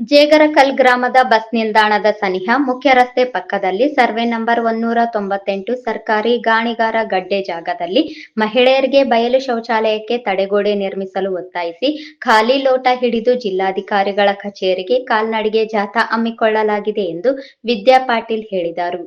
Jegarakal ಗ್ರಾಮದ bus ನಿಲ್ದಾಣದ ಸನಿಹ ಮುಖ್ಯ ರಸ್ತೆ ಪಕ್ಕದಲ್ಲಿ ಸರ್ವೆ ನಂಬರ್ ಒನ್ನೂರ ತೊಂಬತ್ತೆಂಟು ಸರ್ಕಾರಿ ಗಾಣಿಗಾರ ಗಡ್ಡೆ ಜಾಗದಲ್ಲಿ ಮಹಿಳೆಯರಿಗೆ ಬಯಲು ಶೌಚಾಲಯಕ್ಕೆ ತಡೆಗೋಡೆ ನಿರ್ಮಿಸಲು ಒತ್ತಾಯಿಸಿ ಖಾಲಿ ಲೋಟ ಹಿಡಿದು ಜಿಲ್ಲಾಧಿಕಾರಿಗಳ ಕಚೇರಿಗೆ ಕಾಲ್ನಡಿಗೆ ಜಾಥಾ ಹಮ್ಮಿಕೊಳ್ಳಲಾಗಿದೆ ಎಂದು ವಿದ್ಯಾ ಪಾಟೀಲ್ ಹೇಳಿದರು.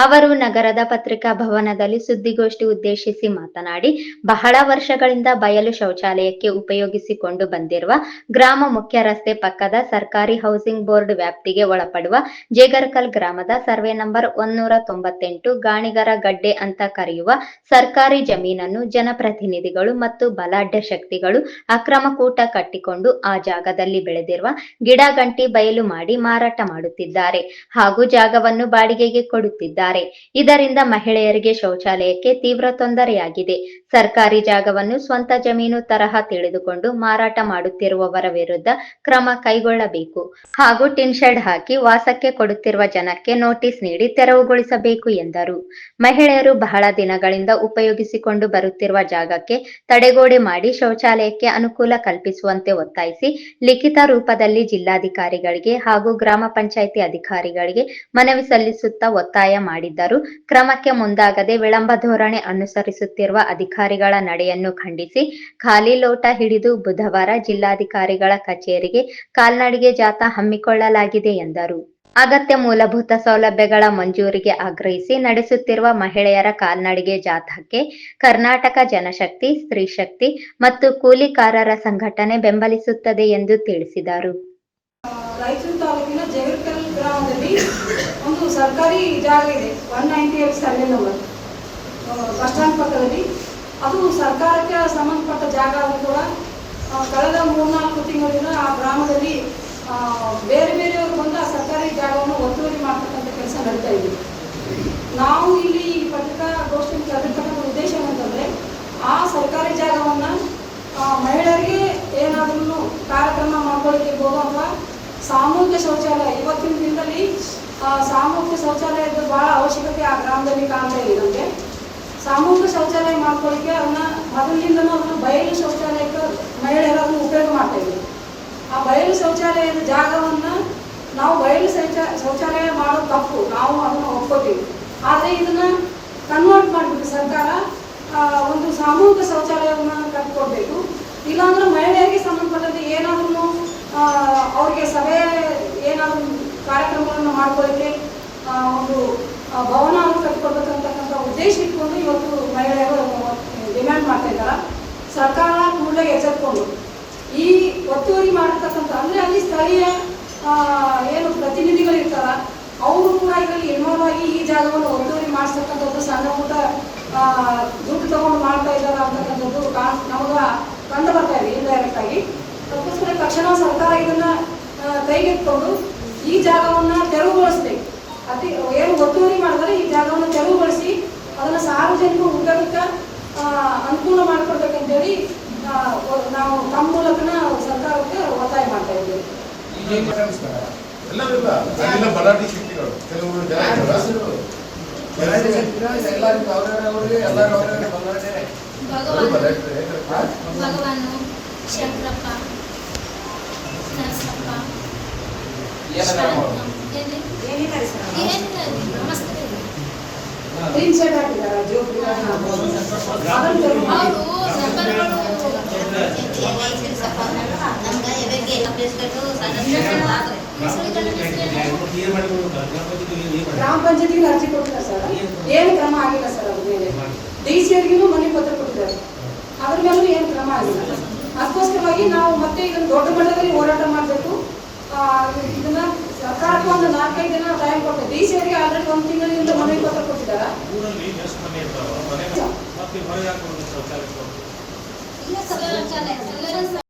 ಅವರು ನಗರದ ಪತ್ರಿಕಾ ಭವನದಲ್ಲಿ ಸುದ್ದಿಗೋಷ್ಠಿ ಉದ್ದೇಶಿಸಿ ಮಾತನಾಡಿ, ಬಹಳ ವರ್ಷಗಳಿಂದ ಬಯಲು ಶೌಚಾಲಯಕ್ಕೆ ಉಪಯೋಗಿಸಿಕೊಂಡು ಬಂದಿರುವ ಗ್ರಾಮ ಮುಖ್ಯ ರಸ್ತೆ ಪಕ್ಕದ ಸರ್ಕಾರಿ ಹೌಸಿಂಗ್ ಬೋರ್ಡ್ ವ್ಯಾಪ್ತಿಗೆ ಒಳಪಡುವ ಜೇಗರ್ಕಲ್ ಗ್ರಾಮದ ಸರ್ವೆ ನಂಬರ್ ಒನ್ನೂರ ತೊಂಬತ್ತೆಂಟು, ಗಾಣಿಗರ ಗಡ್ಡೆ ಅಂತ ಕರೆಯುವ ಸರ್ಕಾರಿ ಜಮೀನನ್ನು ಜನಪ್ರತಿನಿಧಿಗಳು ಮತ್ತು ಬಲಾಢ್ಯ ಶಕ್ತಿಗಳು ಅಕ್ರಮ ಕೂಟ ಕಟ್ಟಿಕೊಂಡು ಆ ಜಾಗದಲ್ಲಿ ಬೆಳೆದಿರುವ ಗಿಡ ಗಂಟಿ ಬಯಲು ಮಾಡಿ ಮಾರಾಟ ಮಾಡುತ್ತಿದ್ದಾರೆ ಹಾಗೂ ಜಾಗವನ್ನು ಬಾಡಿಗೆಗೆ ಕೊಡುತ್ತಿದ್ದಾರೆ. ಇದರಿಂದ ಮಹಿಳೆಯರಿಗೆ ಶೌಚಾಲಯಕ್ಕೆ ತೀವ್ರ ತೊಂದರೆಯಾಗಿದೆ. ಸರ್ಕಾರಿ ಜಾಗವನ್ನು ಸ್ವಂತ ಜಮೀನು ತರಹ ತಿಳಿದುಕೊಂಡು ಮಾರಾಟ ಮಾಡುತ್ತಿರುವವರ ವಿರುದ್ಧ ಕ್ರಮ ಕೈಗೊಳ್ಳಬೇಕು. ಹಾಗೂ ಟಿನ್ ಶೆಡ್ ಹಾಕಿ ವಾಸಕ್ಕೆ ಕೊಡುತ್ತಿರುವ ಜನಕ್ಕೆ ನೋಟಿಸ್ ನೀಡಿ ತೆರವುಗೊಳಿಸಬೇಕು ಎಂದರು. ಮಹಿಳೆಯರು ಬಹಳ ದಿನಗಳಿಂದ ಉಪಯೋಗಿಸಿಕೊಂಡು ಬರುತ್ತಿರುವ ಜಾಗಕ್ಕೆ ತಡೆಗೋಡೆ ಮಾಡಿ ಶೌಚಾಲಯಕ್ಕೆ ಅನುಕೂಲ ಕಲ್ಪಿಸುವಂತೆ ಒತ್ತಾಯಿಸಿ ಲಿಖಿತ ರೂಪದಲ್ಲಿ ಜಿಲ್ಲಾಧಿಕಾರಿಗಳಿಗೆ ಹಾಗೂ ಗ್ರಾಮ ಪಂಚಾಯಿತಿ ಅಧಿಕಾರಿಗಳಿಗೆ ಮನವಿ ಸಲ್ಲಿಸುತ್ತಾ ಒತ್ತಾಯ ಮಾಡಿದ್ದರು. ಕ್ರಮಕ್ಕೆ ಮುಂದಾಗದೆ ವಿಳಂಬ ಧೋರಣೆ ಅನುಸರಿಸುತ್ತಿರುವ ಅಧಿಕಾರಿಗಳ ನಡೆಯನ್ನು ಖಂಡಿಸಿ ಖಾಲಿ ಲೋಟ ಹಿಡಿದು ಬುಧವಾರ ಜಿಲ್ಲಾಧಿಕಾರಿಗಳ ಕಚೇರಿಗೆ ಕಾಲ್ನಡಿಗೆ ಜಾಥಾ ಹಮ್ಮಿಕೊಳ್ಳಲಾಗಿದೆ ಎಂದರು. ಅಗತ್ಯ ಮೂಲಭೂತ ಸೌಲಭ್ಯಗಳ ಮಂಜೂರಿಗೆ ಆಗ್ರಹಿಸಿ ನಡೆಸುತ್ತಿರುವ ಮಹಿಳೆಯರ ಕಾಲ್ನಡಿಗೆ ಜಾಥಾಕ್ಕೆ ಕರ್ನಾಟಕ ಜನಶಕ್ತಿ ಸ್ತ್ರೀಶಕ್ತಿ ಮತ್ತು ಕೂಲಿಕಾರರ ಸಂಘಟನೆ ಬೆಂಬಲಿಸುತ್ತದೆ ಎಂದು ತಿಳಿಸಿದರು. ರಾಯಚೂರು ತಾಲೂಕಿನ ಜಗತ್ಕಲ್ ಗ್ರಾಮದಲ್ಲಿ ಒಂದು ಸರ್ಕಾರಿ ಜಾಗ ಇದೆ one ninety eight survey number bus stand ಪಕ್ಕದಲ್ಲಿ. ಅದು ಸರ್ಕಾರಕ್ಕೆ ಸಂಬಂಧಪಟ್ಟ ಜಾಗ ಕೂಡ ಕಳೆದ ಮೂರ್ನಾಲ್ಕು ತಿಂಗಳಿಂದ ಆ ಗ್ರಾಮದಲ್ಲಿ ಬೇರೆ ಬೇರೆಯವರು ಬಂದು ಆ ಸರ್ಕಾರಿ ಜಾಗವನ್ನು ಒತ್ತುವರಿ ಮಾಡ್ತಕ್ಕಂಥ ಕೆಲಸ ನಡೀತಾ ಇದೆ. ನಾವು ಇಲ್ಲಿ ಈ ಪತ್ರಿಕಾಗೋಷ್ಠಿಯಲ್ಲಿ ಕರೆದಿರ್ತಕ್ಕಂಥ ಉದ್ದೇಶ ಏನಂತಂದರೆ, ಆ ಸರ್ಕಾರಿ ಜಾಗವನ್ನು ಮಹಿಳೆಯರಿಗೆ ಏನಾದ್ರೂ ಕಾರ್ಯಕ್ರಮ ಮಾಡ್ಕೊಳ್ಳಿಕ್ಕೆ ಹೋಗೋ ಅಥವಾ ಸಾಮೂಹಿಕ ಶೌಚಾಲಯ. ಇವತ್ತಿನ ದಿನದಲ್ಲಿ ಸಾಮೂಹಿಕ ಶೌಚಾಲಯದ ಬಹಳ ಅವಶ್ಯಕತೆ ಆ ಗ್ರಾಮದಲ್ಲಿ ಕಾಣ್ತಾ ಇದೆ ನಮಗೆ. ಸಾಮೂಹಿಕ ಶೌಚಾಲಯ ಮಾಡ್ಕೊಳ್ಳಿಕ್ಕೆ ಅವನ್ನ ಮೊದಲಿನಿಂದನೂ ಅವನು ಬಯಲು ಶೌಚಾಲಯಕ್ಕೆ ಮಹಿಳೆಯರು ಅದನ್ನು ಉಪಯೋಗ ಮಾಡ್ತಾ ಇದ್ದೀವಿ ಆ ಬಯಲು ಶೌಚಾಲಯದ ಜಾಗವನ್ನು ನಾವು ಬಯಲು ಶೌಚ, ಶೌಚಾಲಯ ಮಾಡೋದು ತಪ್ಪು ನಾವು ಅದನ್ನು ಒಪ್ಕೋತೀವಿ. ಆದರೆ ಇದನ್ನ ಕನ್ವರ್ಟ್ ಮಾಡಿಬಿಟ್ಟು ಸರ್ಕಾರ ಒಂದು ಸಾಮೂಹಿಕ ಶೌಚಾಲಯವನ್ನು ಕಟ್ಕೊಡ್ಬೇಕು. ಇಲ್ಲಾಂದ್ರೆ ಮಹಿಳೆಯರಿಗೆ ಸಂಬಂಧಪಟ್ಟಂತೆ ಏನಾದ್ರೂ ಅವ್ರಿಗೆ ಸಭೆ ಏನಾದರೂ ಕಾರ್ಯಕ್ರಮಗಳನ್ನು ಮಾಡ್ಕೊಳ್ಳಿಕ್ಕೆ ಒಂದು ಭವನವನ್ನು ಕಟ್ಟಿಕೊಡ್ಬೇಕಂತಕ್ಕಂಥ ಉದ್ದೇಶ ಇಟ್ಕೊಂಡು ಇವತ್ತು ಮಹಿಳೆಯರು ಡಿಮ್ಯಾಂಡ್ ಮಾಡ್ತಾ ಇದ್ದಾರೆ. ಸರ್ಕಾರ ಕೂಡಲೇ ಎಚ್ಚೆತ್ಕೊಂಡು, ಈ ಒತ್ತುವರಿ ಮಾಡಿರ್ತಕ್ಕಂಥ ಅಂದರೆ ಅಲ್ಲಿ ಸ್ಥಳೀಯ ಏನು ಪ್ರತಿನಿಧಿಗಳು ಇರ್ತಾರ, ಅವರು ಕೂಡ ಇದರಲ್ಲಿ ಇನ್ವಾಲ್ವ್ ಆಗಿ ಈ ಜಾಗವನ್ನು ಒತ್ತುವರಿ ಮಾಡಿಸ್ತಕ್ಕಂಥದ್ದು ಸಣ್ಣ ಪುಟ್ಟ ದುಡ್ಡು ತಗೊಂಡು ಮಾಡ್ತಾ ಇದ್ದಾರೆ ಅಂತಕ್ಕಂಥದ್ದು ಕಾಣ್, ನಮಗ ಕಂಡು ಬರ್ತಾ ಇದೆ ಆಗಿ. ಅದಕ್ಕೋಸ್ಕರ ತಕ್ಷಣ ಸರ್ಕಾರ ಇದನ್ನ ಕೈಗೆತ್ಕೊಂಡು ಕೈಗೆತ್ತಿಕೊಂಡು ಈ ಜಾಗವನ್ನ ತೆರವುಗೊಳಿಸ್ಬೇಕು. ಅತಿ ಏನು ಒತ್ತುವರಿ ಮಾಡಿದ್ರೆ ಈ ಜಾಗವನ್ನು ತೆರವುಗೊಳಿಸಿ ಅದನ್ನ ಸಾರ್ವಜನಿಕ ಉಪಯೋಗಕ್ಕೆ ಅನುಕೂಲ ಮಾಡಿಕೊಡ್ಬೇಕಂತೇಳಿ ನಾವು ನಮ್ಮ ಮೂಲಕನ ಸರ್ಕಾರಕ್ಕೆ ಒತ್ತಾಯ ಮಾಡ್ತಾ ಇದ್ದೇವೆ. ಬಲಾಢ್ಯ ಶಕ್ತಿಗಳು. ಕೆಲವರು. ಎಲ್ಲರಿಗೂ ಅವ್ರವ್ರವ್ರಿಗೆ ಎಲ್ಲರೂ ಅವ್ರವ್ರ ಬಲಾಢ್ಯರೇ. ಭಗವಾನು ಶಂಕರಪ್ಪ. ಗ್ರೀನ್ ಶರ್ಟ್ ಗ್ರಾಮ ಪಂಚಾಯತಿಗೆ ಅರ್ಜಿ ಕೊಟ್ಟಿಲ್ಲ ಸರ್. ಏನು ಕ್ರಮ ಆಗಿಲ್ಲ ಸರ್ ಮೇಲೆ ಡಿ ಸಿ ಅವರಿಗೂ ಮನೆ ಪತ್ರ ಕೊಟ್ಟಿದ್ದಾರೆ ಅದ್ರ ಮೇಲೂ ಏನು ಕ್ರಮ ಆಗಿಲ್ಲ ಅದಕ್ಕೋಸ್ಕರವಾಗಿ ನಾವು ಮತ್ತೆ ಇದನ್ನು ದೊಡ್ಡ ಮಟ್ಟದಲ್ಲಿ ಹೋರಾಟ ಮಾಡಬೇಕು ಇದನ್ನ ಸರ್ಕಾರಕ್ಕೆ ಒಂದು ನಾಲ್ಕೈದು ದಿನ ಟೈಮ್ ಕೊಟ್ಟು ಡಿ ಸಿ ಅವರಿಗೆ ಆಲ್ರೆಡಿ ಒಂದು ತಿಂಗಳಿಂದ ಮನೆ ಪತ್ರ ಕೊಟ್ಟಿದ್ದಾರೆ? ಇಲ್ಲ ಸರ್,